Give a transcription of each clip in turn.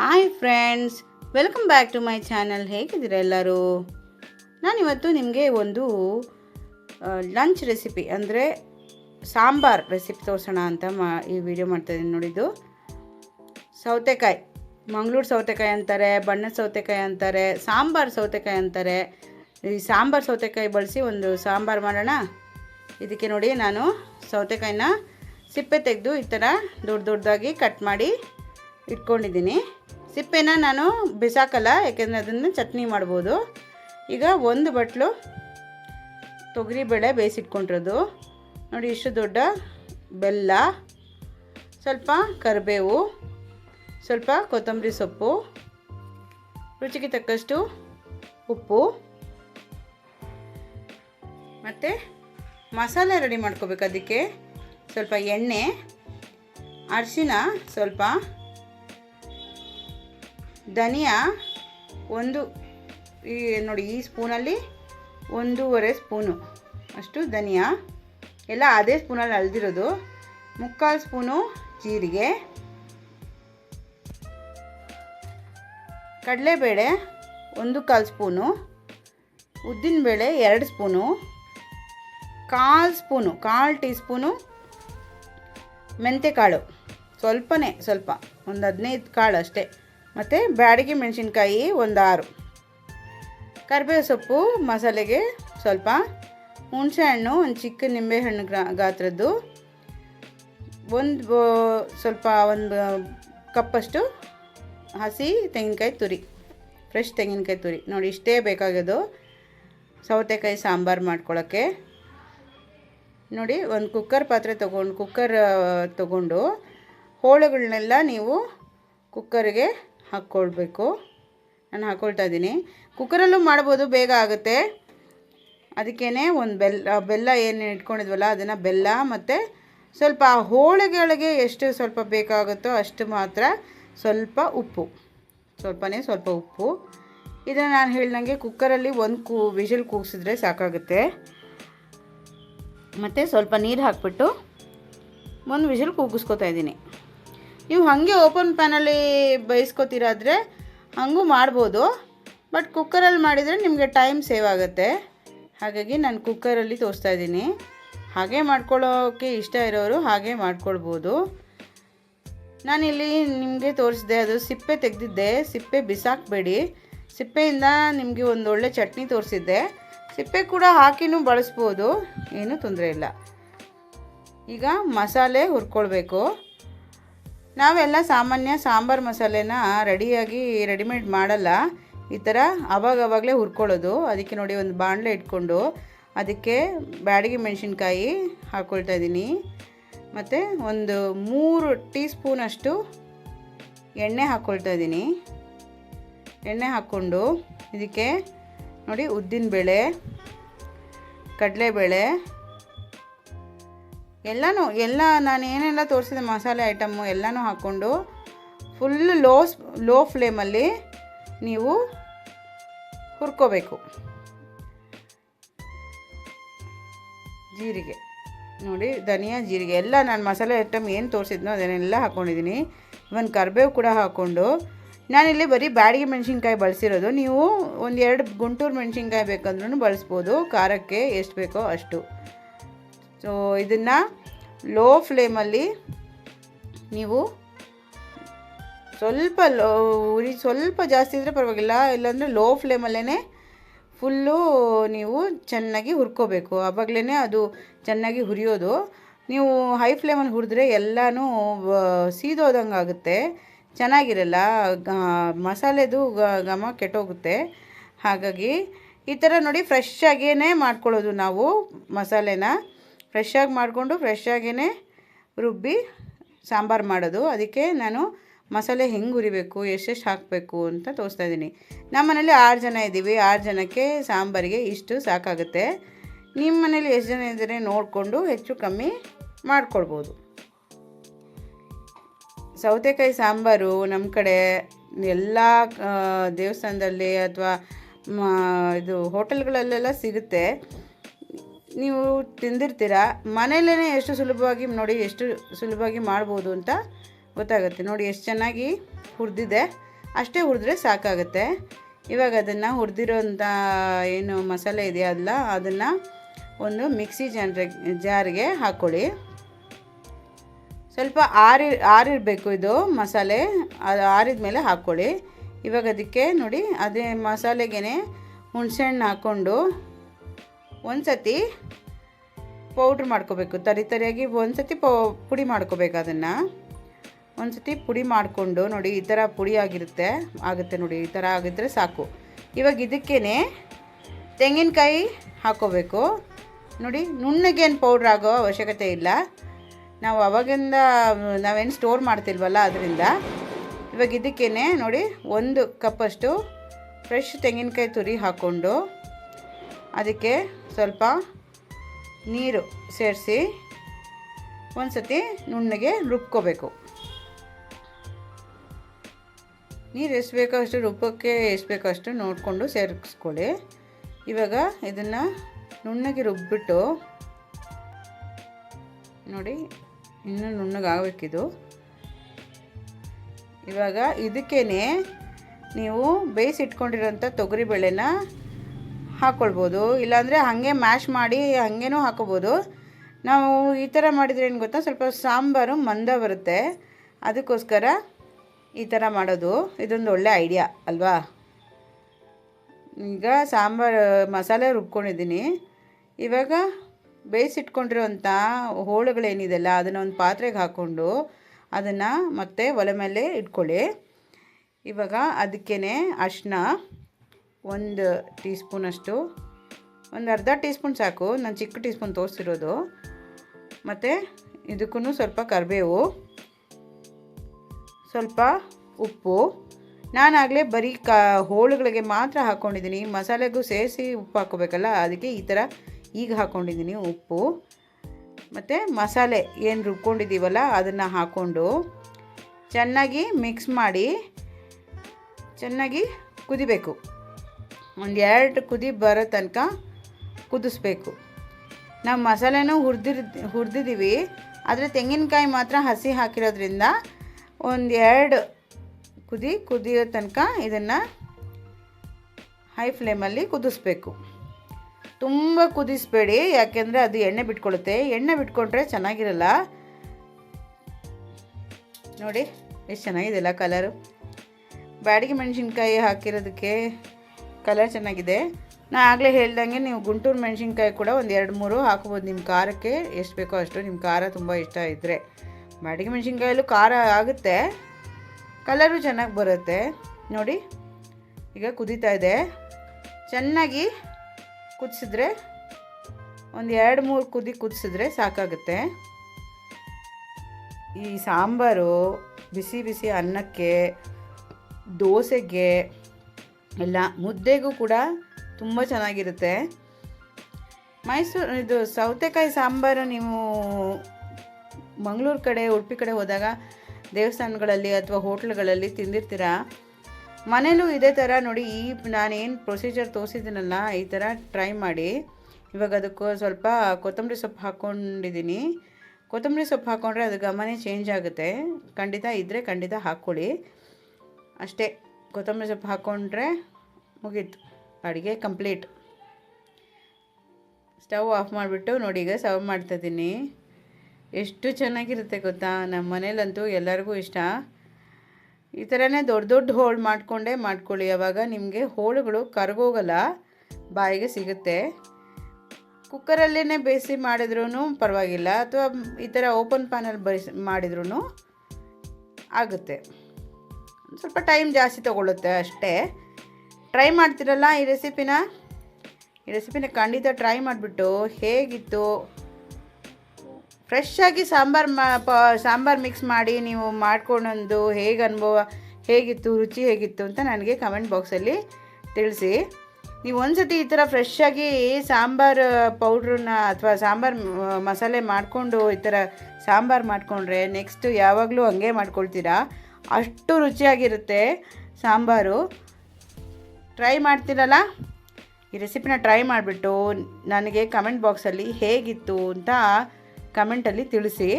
Hi friends welcome back to my channel ಹೇಗಿದ್ದೀರಾ ಎಲ್ಲರೂ? ನಾನಿವತ್ತು ನಿಮಗೆ ಒಂದು ಲಂಚ್ ರೆಸಿಪಿ ಅಂದರೆ ಸಾಂಬಾರ್ ರೆಸಿಪಿ ತೋರಿಸೋಣ ಅಂತ ಮಾ, ಈ ವಿಡಿಯೋ ಮಾಡ್ತಾಯಿದ್ದೀನಿ ನೋಡಿದ್ದು ಸೌತೆಕಾಯಿ, ಮಂಗಳೂರು ಸೌತೆಕಾಯಿ ಅಂತಾರೆ, ಬಣ್ಣದ ಸೌತೆಕಾಯಿ ಅಂತಾರೆ, ಸಾಂಬಾರು ಸೌತೆಕಾಯಿ ಅಂತಾರೆ. ಈ ಸಾಂಬಾರು ಸೌತೆಕಾಯಿ ಬಳಸಿ ಒಂದು ಸಾಂಬಾರು ಮಾಡೋಣ. ಇದಕ್ಕೆ ನೋಡಿ ನಾನು ಸೌತೆಕಾಯಿನ ಸಿಪ್ಪೆ ತೆಗೆದು ಈ ಥರ ದೊಡ್ಡ ದೊಡ್ಡದಾಗಿ ಕಟ್ ಮಾಡಿ ಇಟ್ಕೊಂಡಿದ್ದೀನಿ. ಸಿಪ್ಪೆನ ನಾನು ಬಿಸಾಕಲ್ಲ, ಯಾಕೆಂದರೆ ಅದನ್ನು ಚಟ್ನಿ ಮಾಡ್ಬೋದು. ಈಗ ಒಂದು ಬಟ್ಲು ತೊಗರಿಬೇಳೆ ಬೇಯಿಸಿಟ್ಕೊಂಡಿರೋದು. ನೋಡಿ, ಇಷ್ಟು ದೊಡ್ಡ ಬೆಲ್ಲ, ಸ್ವಲ್ಪ ಕರಿಬೇವು, ಸ್ವಲ್ಪ ಕೊತ್ತಂಬರಿ ಸೊಪ್ಪು, ರುಚಿಗೆ ತಕ್ಕಷ್ಟು ಉಪ್ಪು, ಮತ್ತು ಮಸಾಲೆ ರೆಡಿ ಮಾಡ್ಕೋಬೇಕು ಅದಕ್ಕೆ. ಸ್ವಲ್ಪ ಎಣ್ಣೆ, ಅರಿಶಿನ ಸ್ವಲ್ಪ ಧನಿಯಾ ಒಂದು, ಈ ನೋಡಿ, ಈ ಸ್ಪೂನಲ್ಲಿ ಒಂದೂವರೆ ಸ್ಪೂನು. ಅಷ್ಟು ಧನಿಯಾ. ಎಲ್ಲ ಅದೇ ಸ್ಪೂನಲ್ಲಿ ಅಳ್ದಿರೋದು. ಮುಕ್ಕಾಲು ಸ್ಪೂನು ಜೀರಿಗೆ. ಕಡಲೆಬೇಳೆ ಒಂದು ಕಾಲು ಸ್ಪೂನು. ಉದ್ದಿನಬೇಳೆ ಎರಡು ಸ್ಪೂನು. ಕಾಲು ಸ್ಪೂನು, ಕಾಲು ಟೀ ಸ್ಪೂನು. ಮೆಂತ್ಯಕಾಳು ಸ್ವಲ್ಪನೇ, ಸ್ವಲ್ಪ. ಒಂದು ಹದಿನೈದು ಕಾಳು ಅಷ್ಟೇ. ಮತ್ತು ಬ್ಯಾಡಗಿ ಮೆಣಸಿನ್ಕಾಯಿ ಒಂದು ಆರು ಕರಿಬೇವು ಸೊಪ್ಪು, ಮಸಾಲೆಗೆ ಸ್ವಲ್ಪ ಹುಣಸೆಹಣ್ಣು ಒಂದು ಚಿಕ್ಕ ನಿಂಬೆಹಣ್ಣು ಗ್ರಾ, ಗಾತ್ರದ್ದು. ಒಂದು ಸ್ವಲ್ಪ ಒಂದು ಕಪ್ಪಷ್ಟು ಹಸಿ ತೆಂಗಿನಕಾಯಿ ತುರಿ, ಫ್ರೆಶ್ ತೆಂಗಿನಕಾಯಿ ತುರಿ. ನೋಡಿ, ಇಷ್ಟೇ ಬೇಕಾಗೋದು ಸೌತೆಕಾಯಿ ಸಾಂಬಾರು ಮಾಡ್ಕೊಳ್ಳೋಕ್ಕೆ ನೋಡಿ, ಒಂದು ಕುಕ್ಕರ್ ಪಾತ್ರೆ ತೊಗೊಂಡು, ಕುಕ್ಕರ್ ತೊಗೊಂಡು ಹೋಳುಗಳನ್ನೆಲ್ಲ ನೀವು ಕುಕ್ಕರ್ಗೆ ಹಾಕ್ಕೊಳ್ಬೇಕು. ನಾನು ಹಾಕ್ಕೊಳ್ತಾ ಇದ್ದೀನಿ. ಕುಕ್ಕರಲ್ಲೂ ಮಾಡ್ಬೋದು, ಬೇಗ ಆಗುತ್ತೆ. ಅದಕ್ಕೇ ಒಂದು ಬೆಲ್ಲ ಬೆಲ್ಲ ಏನು ಇಟ್ಕೊಂಡಿದ್ವಲ್ಲ, ಅದನ್ನು ಬೆಲ್ಲ ಮತ್ತು ಸ್ವಲ್ಪ ಹೋಳಿಗೆಗಳಿಗೆ ಎಷ್ಟು ಸ್ವಲ್ಪ ಬೇಕಾಗುತ್ತೋ ಅಷ್ಟು ಮಾತ್ರ ಸ್ವಲ್ಪ ಉಪ್ಪು. ಸ್ವಲ್ಪನೇ ಸ್ವಲ್ಪ ಉಪ್ಪು. ಇದನ್ನು ನಾನು ಹೇಳ್ದಂಗೆ ಕುಕ್ಕರಲ್ಲಿ ಒಂದು ಕೂ, ವಿಷಲ್ ಕೂಗಿಸಿದ್ರೆ ಸಾಕಾಗುತ್ತೆ. ಮತ್ತು ಸ್ವಲ್ಪ ನೀರು ಹಾಕ್ಬಿಟ್ಟು ಒಂದು ವಿಷಲ್ ಕೂಗಿಸ್ಕೊತಾ ಇದ್ದೀನಿ. ನೀವು ಹಾಗೆ ಓಪನ್ ಪ್ಯಾನಲ್ಲಿ ಬೇಯಿಸ್ಕೊತೀರಾದರೆ ಹಾಗೂ ಮಾಡ್ಬೋದು. ಬಟ್ ಕುಕ್ಕರಲ್ಲಿ ಮಾಡಿದರೆ ನಿಮಗೆ ಟೈಮ್ ಸೇವ್ ಆಗುತ್ತೆ. ಹಾಗಾಗಿ ನಾನು ಕುಕ್ಕರಲ್ಲಿ ತೋರಿಸ್ತಾ ಇದ್ದೀನಿ. ಹಾಗೆ ಮಾಡ್ಕೊಳ್ಳೋಕ್ಕೆ ಇಷ್ಟ ಇರೋರು ಹಾಗೆ ಮಾಡ್ಕೊಳ್ಬೋದು. ನಾನಿಲ್ಲಿ ನಿಮಗೆ ತೋರಿಸಿದೆ, ಅದು ಸಿಪ್ಪೆ ತೆಗೆದಿದ್ದೆ. ಸಿಪ್ಪೆ ಬಿಸಾಕಬೇಡಿ. ಸಿಪ್ಪೆಯಿಂದ ನಿಮಗೆ ಒಂದು ಒಳ್ಳೆ ಚಟ್ನಿ ತೋರಿಸಿದ್ದೆ. ಸಿಪ್ಪೆ ಕೂಡ ಹಾಕಿನೂ ಬಳಸ್ಬೋದು. ಏನೂ ತೊಂದರೆ ಇಲ್ಲ. ಈಗ ಮಸಾಲೆ ಹುರ್ಕೊಳ್ಬೇಕು. ನಾವೆಲ್ಲ ಸಾಮಾನ್ಯ ಸಾಂಬಾರು ಮಸಾಲೆನ ರೆಡಿಯಾಗಿ ರೆಡಿಮೇಡ್ ಮಾಡಲ್ಲ. ಈ ಥರ ಅವಾಗವಾಗಲೇ ಹುರ್ಕೊಳ್ಳೋದು. ಅದಕ್ಕೆ ನೋಡಿ ಒಂದು ಬಾಣಲೆ ಇಟ್ಕೊಂಡು ಅದಕ್ಕೆ ಬ್ಯಾಡಗಿ ಮೆಣಸಿನ್ಕಾಯಿ ಹಾಕ್ಕೊಳ್ತಾ ಇದ್ದೀನಿ. ಮತ್ತು ಒಂದು ಮೂರು ಟೀ ಸ್ಪೂನಷ್ಟು ಎಣ್ಣೆ ಹಾಕ್ಕೊಳ್ತಾ ಇದ್ದೀನಿ. ಎಣ್ಣೆ ಹಾಕ್ಕೊಂಡು ಇದಕ್ಕೆ ನೋಡಿ ಉದ್ದಿನಬೇಳೆ ಕಡಲೆಬೇಳೆ ಎಲ್ಲನೂ, ಎಲ್ಲ ನಾನು ಏನೆಲ್ಲ ತೋರಿಸಿದ, ಮಸಾಲೆ ಐಟಮ್ಮು ಎಲ್ಲನೂ ಹಾಕ್ಕೊಂಡು ಫುಲ್ ಲೋ ಲೋ ಫ್ಲೇಮಲ್ಲಿ ನೀವು ಹುರ್ಕೋಬೇಕು. ಜೀರಿಗೆ. ನೋಡಿ, ಧನಿಯಾ, ಜೀರಿಗೆ. ಎಲ್ಲ ನಾನು ಮಸಾಲೆ ಐಟಮ್ ಏನು ತೋರಿಸಿದ್ನೋ ಅದನ್ನೆಲ್ಲ ಹಾಕ್ಕೊಂಡಿದ್ದೀನಿ ಇವನ್ ಕರಿಬೇವು ಕೂಡ ಹಾಕ್ಕೊಂಡು. ನಾನಿಲ್ಲಿ ಬರೀ ಬ್ಯಾಡಿಗೆ ಮೆಣಸಿನ್ಕಾಯಿ ಬಳಸಿರೋದು. ನೀವು ಒಂದು ಎರಡು ಗುಂಟೂರು ಮೆಣಸಿನ್ಕಾಯಿ ಬೇಕಂದ್ರೂ ಬಳಸ್ಬೋದು. ಖಾರಕ್ಕೆ ಎಷ್ಟು ಬೇಕೋ ಅಷ್ಟು. ಸೊ ಇದನ್ನು ಲೋ ಫ್ಲೇಮಲ್ಲಿ ನೀವು ಸ್ವಲ್ಪ ಲೋ ಉರಿ ಸ್ವಲ್ಪ ಜಾಸ್ತಿ ಇದ್ದರೆ ಪರವಾಗಿಲ್ಲ. ಇಲ್ಲಾಂದರೆ ಲೋ ಫ್ಲೇಮಲ್ಲೇ ಫುಲ್ಲು ನೀವು ಚೆನ್ನಾಗಿ ಹುರ್ಕೋಬೇಕು. ಆವಾಗಲೇ ಅದು ಚೆನ್ನಾಗಿ ಹುರಿಯೋದು. ನೀವು ಹೈ ಫ್ಲೇಮಲ್ಲಿ ಹುರಿದ್ರೆ ಎಲ್ಲನೂ ಸೀದೋದಂಗೆ ಆಗುತ್ತೆ. ಚೆನ್ನಾಗಿರಲ್ಲ. ಮಸಾಲೆದು ಘಮ ಕೆಟ್ಟೋಗುತ್ತೆ. ಹಾಗಾಗಿ ಈ ಥರ ನೋಡಿ ಫ್ರೆಶ್ ಆಗೇ ಮಾಡ್ಕೊಳ್ಳೋದು ನಾವು ಮಸಾಲೆನ. ಫ್ರೆಶ್ ಆಗಿ ಮಾಡಿಕೊಂಡು ಫ್ರೆಶ್ ಆಗೇ ರುಬ್ಬಿ ಸಾಂಬಾರು ಮಾಡೋದು. ಅದಕ್ಕೆ ನಾನು ಮಸಾಲೆ ಹೆಂಗೆ ಹುರಿಬೇಕು, ಎಷ್ಟೆಷ್ಟು ಹಾಕಬೇಕು ಅಂತ ತೋರಿಸ್ತಾ ಇದ್ದೀನಿ. ನಮ್ಮ ಮನೇಲಿ ಆರು ಜನ ಇದ್ದೀವಿ. ಆರು ಜನಕ್ಕೆ ಸಾಂಬಾರಿಗೆ ಇಷ್ಟು ಸಾಕಾಗುತ್ತೆ. ನಿಮ್ಮ ಮನೇಲಿ ಎಷ್ಟು ಜನ ಇದ್ದರೆ ನೋಡಿಕೊಂಡು ಹೆಚ್ಚು ಕಮ್ಮಿ ಮಾಡ್ಕೊಳ್ಬೋದು. ಸೌತೆಕಾಯಿ ಸಾಂಬಾರು ನಮ್ಮ ಕಡೆ ಎಲ್ಲ ದೇವಸ್ಥಾನದಲ್ಲಿ ಅಥವಾ ಇದು ಹೋಟೆಲ್ಗಳಲ್ಲೆಲ್ಲ ಸಿಗುತ್ತೆ. ನೀವು ತಿಂದಿರ್ತೀರ? ಮನೆಯಲ್ಲೇ ಎಷ್ಟು ಸುಲಭವಾಗಿ, ನೋಡಿ ಎಷ್ಟು ಸುಲಭವಾಗಿ ಮಾಡ್ಬೋದು ಅಂತ ಗೊತ್ತಾಗುತ್ತೆ. ನೋಡಿ ಎಷ್ಟು ಚೆನ್ನಾಗಿ ಹುರಿದಿದೆ. ಅಷ್ಟೇ ಹುರಿದ್ರೆ ಸಾಕಾಗುತ್ತೆ. ಇವಾಗ ಅದನ್ನು ಹುರಿದಿರೋಂಥ ಏನು ಮಸಾಲೆ ಇದೆಯಲ್ಲ ಅದನ್ನು ಒಂದು ಮಿಕ್ಸಿ ಜನರ, ಜಾರಿಗೆ ಹಾಕ್ಕೊಳ್ಳಿ ಸ್ವಲ್ಪ ಆರಿ, ಆರಿರಬೇಕು ಇದು ಮಸಾಲೆ. ಅದು ಆರಿದ ಮೇಲೆ ಹಾಕ್ಕೊಳ್ಳಿ ಇವಾಗ ಅದಕ್ಕೆ ನೋಡಿ, ಅದೇ ಮಸಾಲೆಗೆ ಹುಣಸೆಹಣ್ಣು ಹಾಕ್ಕೊಂಡು ಒಂದು ಸತಿ ಪೌಡ್ರ್ ಮಾಡ್ಕೋಬೇಕು. ತರಿ ತರಿಯಾಗಿ ಒಂದು ಸತಿ ಪೌ, ಪುಡಿ ಮಾಡ್ಕೋಬೇಕು ಅದನ್ನು. ಒಂದು ಸತಿ ಪುಡಿ ಮಾಡಿಕೊಂಡು ನೋಡಿ, ಈ ಥರ ಪುಡಿ ಆಗಿರುತ್ತೆ. ಆಗುತ್ತೆ ನೋಡಿ, ಈ ಥರ ಆಗಿದ್ರೆ ಸಾಕು. ಇವಾಗ ಇದಕ್ಕೇ ತೆಂಗಿನಕಾಯಿ ಹಾಕೋಬೇಕು. ನೋಡಿ ನುಣ್ಣಗೇನು ಪೌಡ್ರ್ ಆಗೋ ಅವಶ್ಯಕತೆ ಇಲ್ಲ. ನಾವು ಅವಾಗಿಂದ, ನಾವೇನು ಸ್ಟೋರ್ ಮಾಡ್ತಿಲ್ವಲ್ಲ ಅದರಿಂದ. ಇವಾಗ ಇದಕ್ಕೇ ನೋಡಿ, ಒಂದು ಕಪ್ಪಷ್ಟು ಫ್ರೆಶ್ ತೆಂಗಿನಕಾಯಿ ತುರಿ ಹಾಕ್ಕೊಂಡು ಅದಕ್ಕೆ ಸ್ವಲ್ಪ ನೀರು ಸೇರಿಸಿ ಒಂದು ಸತಿ ನುಣ್ಣಗೆ ರುಬ್ಕೋಬೇಕು. ನೀರು ಎಷ್ಟು ಬೇಕೋ ಅಷ್ಟು ರುಬ್ಬಕ್ಕೆ ಎಷ್ಟು ಬೇಕೋ ಅಷ್ಟು ನೋಡಿಕೊಂಡು ಸೇರಿಸ್ಕೊಳ್ಳಿ. ಇವಾಗ ಇದನ್ನು ನುಣ್ಣಗೆ ರುಬ್ಬಿಟ್ಟು ನೋಡಿ, ಇನ್ನೂ ನುಣ್ಣಗಾಗಬೇಕಿದು. ಇವಾಗ ಇದಕ್ಕೇ ನೀವು ಬೇಯಿಸಿಟ್ಕೊಂಡಿರೋಂಥ ತೊಗರಿಬೇಳೆನ ಹಾಕ್ಕೊಳ್ಬೋದು ಇಲ್ಲಾಂದರೆ ಹಾಗೆ ಮ್ಯಾಶ್ ಮಾಡಿ ಹಾಗೇನೂ ಹಾಕೋಬೋದು. ನಾವು ಈ ಥರ ಮಾಡಿದರೆ ಏನು ಗೊತ್ತಾ? ಸ್ವಲ್ಪ ಸಾಂಬಾರು ಮಂದ ಬರುತ್ತೆ. ಅದಕ್ಕೋಸ್ಕರ ಈ ಥರ ಮಾಡೋದು. ಇದೊಂದು ಒಳ್ಳೆ ಐಡಿಯಾ ಅಲ್ವಾ? ಈಗ ಸಾಂಬಾರು, ಮಸಾಲೆ ರುಬ್ಕೊಂಡಿದ್ದೀನಿ. ಇವಾಗ ಬೇಯಿಸಿಟ್ಕೊಂಡಿರೋಂಥ ಹೋಳುಗಳೇನಿದೆಲ್ಲ ಅದನ್ನು ಒಂದು ಪಾತ್ರೆಗೆ ಹಾಕ್ಕೊಂಡು ಅದನ್ನು ಮತ್ತೆ ಒಲೆ ಮೇಲೆ ಇಟ್ಕೊಳ್ಳಿ. ಇವಾಗ ಅದಕ್ಕೇ ಅರಿಶಿನ ಒಂದು ಟೀ ಸ್ಪೂನಷ್ಟು ಒಂದು ಅರ್ಧ ಟೀ ಸ್ಪೂನ್ ಸಾಕು, ನಾನು ಚಿಕ್ಕ ಟೀ ಸ್ಪೂನ್ ತೋರಿಸಿರೋದು. ಮತ್ತು ಇದಕ್ಕೂ ಸ್ವಲ್ಪ ಕರಿಬೇವು, ಸ್ವಲ್ಪ ಉಪ್ಪು. ನಾನಾಗಲೇ ಬರೀ ಕ, ಹೋಳುಗಳಿಗೆ ಮಾತ್ರ ಹಾಕ್ಕೊಂಡಿದ್ದೀನಿ ಮಸಾಲೆಗೂ ಸೇರಿಸಿ ಉಪ್ಪು ಹಾಕೋಬೇಕಲ್ಲ, ಅದಕ್ಕೆ ಈ ಥರ ಈಗ ಹಾಕ್ಕೊಂಡಿದ್ದೀನಿ ಉಪ್ಪು. ಮತ್ತು ಮಸಾಲೆ ಏನು ರುಬ್ಕೊಂಡಿದ್ದೀವಲ್ಲ, ಅದನ್ನು ಹಾಕ್ಕೊಂಡು ಚೆನ್ನಾಗಿ ಮಿಕ್ಸ್ ಮಾಡಿ ಚೆನ್ನಾಗಿ ಕುದಿಬೇಕು. ಒಂದು ಎರಡು ಕುದಿ ಬರೋ ತನಕ ಕುದಿಸ್ಬೇಕು. ನಾವು ಮಸಾಲೆನೂ ಹುರಿದಿರ್ ಹುರಿದಿದ್ದೀವಿ ಆದರೆ ತೆಂಗಿನಕಾಯಿ ಮಾತ್ರ ಹಸಿ ಹಾಕಿರೋದ್ರಿಂದ ಒಂದು ಎರಡು ಕುದಿ ಕುದಿಯೋ ತನಕ ಇದನ್ನು ಹೈ ಫ್ಲೇಮಲ್ಲಿ ಕುದಿಸ್ಬೇಕು. ತುಂಬ ಕುದಿಸ್ಬೇಡಿ, ಯಾಕೆಂದರೆ ಅದು ಎಣ್ಣೆ ಬಿಟ್ಕೊಳ್ಳುತ್ತೆ ಎಣ್ಣೆ ಬಿಟ್ಕೊಂಡ್ರೆ ಚೆನ್ನಾಗಿರಲ್ಲ. ನೋಡಿ, ಎಷ್ಟು ಚೆನ್ನಾಗಿದೆಯಲ್ಲ ಕಲರು ಬ್ಯಾಡಿಗೆ ಮೆಣಸಿನ್ಕಾಯಿ ಹಾಕಿರೋದಕ್ಕೆ ಕಲರ್ ಚೆನ್ನಾಗಿದೆ. ನಾ ಆಗಲೇ ಹೇಳ್ದಂಗೆ ನೀವು ಗುಂಟೂರು ಮೆಣಸಿನ್ಕಾಯಿ ಕೂಡ ಒಂದು ಎರಡು ಮೂರು ಹಾಕ್ಬೋದು. ನಿಮ್ಮ ಖಾರಕ್ಕೆ ಎಷ್ಟು ಬೇಕೋ ಅಷ್ಟು. ನಿಮ್ಮ ಖಾರ ತುಂಬ ಇಷ್ಟ ಇದ್ದರೆ ಮಡಿಗೆ ಮೆಣಸಿನ್ಕಾಯಲ್ಲೂ ಖಾರ ಆಗುತ್ತೆ. ಕಲರು ಚೆನ್ನಾಗಿ ಬರುತ್ತೆ. ನೋಡಿ, ಈಗ ಕುದೀತಾ ಇದೆ. ಚೆನ್ನಾಗಿ ಕುದಿಸಿದ್ರೆ ಒಂದು ಎರಡು ಮೂರು ಕುದಿ ಕುದಿಸಿದ್ರೆ ಸಾಕಾಗುತ್ತೆ. ಈ ಸಾಂಬಾರು, ಬಿಸಿ ಬಿಸಿ ಅನ್ನಕ್ಕೆ, ದೋಸೆಗೆ ಎಲ್ಲ ಮುದ್ದೆಗೂ ಕೂಡ ತುಂಬ ಚೆನ್ನಾಗಿರುತ್ತೆ. ಮೈಸೂರು, ಇದು ಸೌತೆಕಾಯಿ ಸಾಂಬಾರು ನೀವು ಮಂಗಳೂರು ಕಡೆ, ಉಡುಪಿ ಕಡೆ ಹೋದಾಗ ದೇವಸ್ಥಾನಗಳಲ್ಲಿ ಅಥವಾ ಹೋಟ್ಲ್ಗಳಲ್ಲಿ ತಿಂದಿರ್ತೀರ? ಮನೇಲೂ ಇದೇ ಥರ ನೋಡಿ, ಈ ನಾನೇನು ಪ್ರೊಸೀಜರ್ ತೋರಿಸಿದ್ದೀನಲ್ಲ, ಈ ಥರ ಟ್ರೈ ಮಾಡಿ. ಇವಾಗ ಅದಕ್ಕೂ ಸ್ವಲ್ಪ ಕೊತ್ತಂಬರಿ ಸೊಪ್ಪು ಹಾಕ್ಕೊಂಡಿದ್ದೀನಿ ಕೊತ್ತಂಬರಿ ಸೊಪ್ಪು ಹಾಕ್ಕೊಂಡ್ರೆ ಅದು ಗಮನೇ ಚೇಂಜ್ ಆಗುತ್ತೆ. ಖಂಡಿತ ಇದ್ದರೆ ಖಂಡಿತ ಹಾಕ್ಕೊಳ್ಳಿ. ಅಷ್ಟೇ. ಕೊತ್ತಂಬರಿ ಸೊಪ್ಪು ಹಾಕ್ಕೊಂಡ್ರೆ ಮುಗೀತು. ಅಡುಗೆ ಕಂಪ್ಲೀಟ್. ಸ್ಟವ್ ಆಫ್ ಮಾಡಿಬಿಟ್ಟು ನೋಡಿ ಈಗ ಸರ್ವ್ ಮಾಡ್ತಾಯಿದ್ದೀನಿ ಎಷ್ಟು ಚೆನ್ನಾಗಿರುತ್ತೆ ಗೊತ್ತಾ? ನಮ್ಮ ಮನೇಲಂತೂ ಎಲ್ಲರಿಗೂ ಇಷ್ಟ. ಈ ಥರನೇ ದೊಡ್ಡ ದೊಡ್ಡ ಹೋಳು ಮಾಡಿಕೊಂಡೇ ಮಾಡ್ಕೊಳ್ಳಿ. ಅವಾಗ ನಿಮಗೆ ಹೋಳುಗಳು ಕರಗೋಗಲ್ಲ, ಬಾಯಿಗೆ ಸಿಗುತ್ತೆ. ಕುಕ್ಕರಲ್ಲೇ ಬೇಯಿಸಿ ಮಾಡಿದ್ರೂ ಪರವಾಗಿಲ್ಲ. ಅಥವಾ ಈ ಥರ ಓಪನ್ ಪ್ಯಾನಲ್ಲಿ ಬೇಯಿಸಿ ಮಾಡಿದ್ರೂ ಆಗುತ್ತೆ. ಸ್ವಲ್ಪ ಟೈಮ್ ಜಾಸ್ತಿ ತೊಗೊಳುತ್ತೆ ಅಷ್ಟೇ. ಟ್ರೈ ಮಾಡ್ತೀರಲ್ಲ ಈ ರೆಸಿಪಿನ ಈ ರೆಸಿಪಿನ ಖಂಡಿತ ಟ್ರೈ ಮಾಡಿಬಿಟ್ಟು ಹೇಗಿತ್ತು? ಫ್ರೆಶ್ಶಾಗಿ ಸಾಂಬಾರು ಮಾ, ಪ, ಸಾಂಬಾರು ಮಿಕ್ಸ್ ಮಾಡಿ ನೀವು ಮಾಡ್ಕೊಂಡೊಂದು ಹೇಗೆ ಅನುಭವ, ಹೇಗಿತ್ತು, ರುಚಿ ಹೇಗಿತ್ತು ಅಂತ ನನಗೆ ಕಮೆಂಟ್ ಬಾಕ್ಸಲ್ಲಿ ತಿಳಿಸಿ. ನೀವು ಒಂದು ಸತಿ ಈ ಥರ ಫ್ರೆಶ್ಶಾಗಿ ಸಾಂಬಾರು, ಪೌಡ್ರನ್ನ ಅಥವಾ ಸಾಂಬಾರು ಮಸಾಲೆ ಮಾಡಿಕೊಂಡು ಈ ಥರ ಸಾಂಬಾರು ಮಾಡಿಕೊಂಡ್ರೆ ನೆಕ್ಸ್ಟು ಯಾವಾಗಲೂ ಹಂಗೆ ಮಾಡ್ಕೊಳ್ತೀರಾ? ಅಷ್ಟು ರುಚಿಯಾಗಿರುತ್ತೆ ಸಾಂಬಾರು. ಟ್ರೈ ಮಾಡ್ತೀರಲ್ಲ? ಈ ರೆಸಿಪಿನ ಟ್ರೈ ಮಾಡಿಬಿಟ್ಟು ನನಗೆ ಕಮೆಂಟ್ ಬಾಕ್ಸಲ್ಲಿ ಹೇಗಿತ್ತು ಅಂತ ಕಮೆಂಟಲ್ಲಿ ತಿಳಿಸಿ.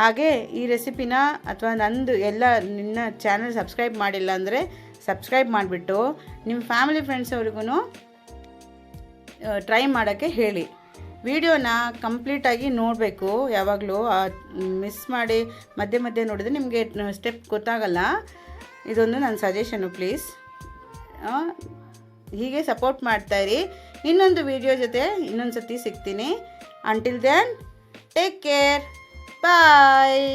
ಹಾಗೆ ಈ ರೆಸಿಪಿನ ಅಥವಾ ನಂದು ಎಲ್ಲ ನಿನ್ನ ಚಾನಲ್ ಸಬ್ಸ್ಕ್ರೈಬ್ ಮಾಡಿಲ್ಲ ಅಂದರೆ ಸಬ್ಸ್ಕ್ರೈಬ್ ಮಾಡಿಬಿಟ್ಟು ನಿಮ್ಮ ಫ್ಯಾಮಿಲಿ ಫ್ರೆಂಡ್ಸ್ ಅವ್ರಿಗೂ ಟ್ರೈ ಮಾಡೋಕ್ಕೆ ಹೇಳಿ. ವಿಡಿಯೋನ ಕಂಪ್ಲೀಟಾಗಿ ನೋಡಬೇಕು. ಯಾವಾಗಲೂ ಮಿಸ್ ಮಾಡಿ ಮಧ್ಯೆ ಮಧ್ಯೆ ನೋಡಿದ್ರೆ ನಿಮಗೆ ಸ್ಟೆಪ್ ಗೊತ್ತಾಗಲ್ಲ. ಇದೊಂದು ನನ್ನ ಸಜೆಷನು ಪ್ಲೀಸ್ ಹೀಗೆ ಸಪೋರ್ಟ್ ಮಾಡ್ತಾಯಿರಿ ಇನ್ನೊಂದು ವಿಡಿಯೋ ಜೊತೆ ಇನ್ನೊಂದು ಸತಿ ಸಿಗ್ತೀನಿ. Until then take care bye